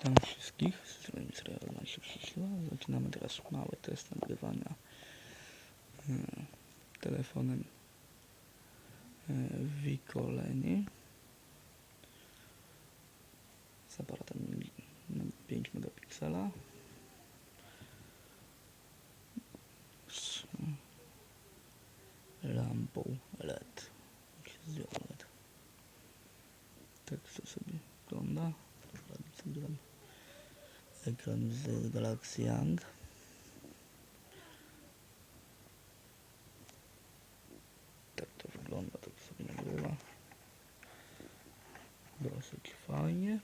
Witam wszystkich, z strony Israel się przyszła. Zaczynamy teraz mały test nagrywania e, telefonem e, Vicoleni z aparatem na 5 megapiksela z lampą LED. Jak się LED. Tak to sobie wygląda. Tam ekran z Galaxy Young. Tak to wygląda, tak sobie nagrywa. Dosyć fajnie.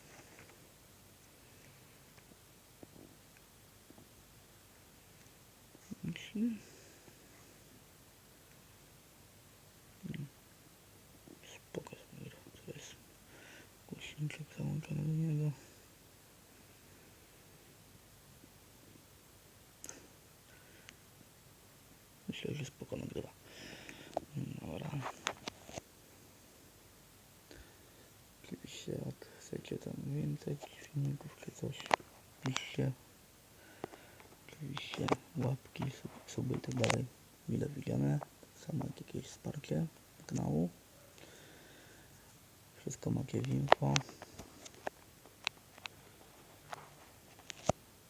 Spoko. To jest głośniczek załączony do niego. Myślę, że spoko nagrywa. Dobra. Oczywiście jak chcecie tam więcej filmików czy coś, piszcie. Oczywiście łapki, sub- suby i tak dalej. Mile widziane. Tak samo jak jakieś wsparcie kanału. Wszystko macie w info.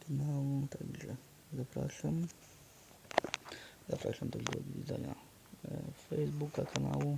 Kanału, także zapraszam. Zapraszam do odwiedzania e, Facebooka kanału.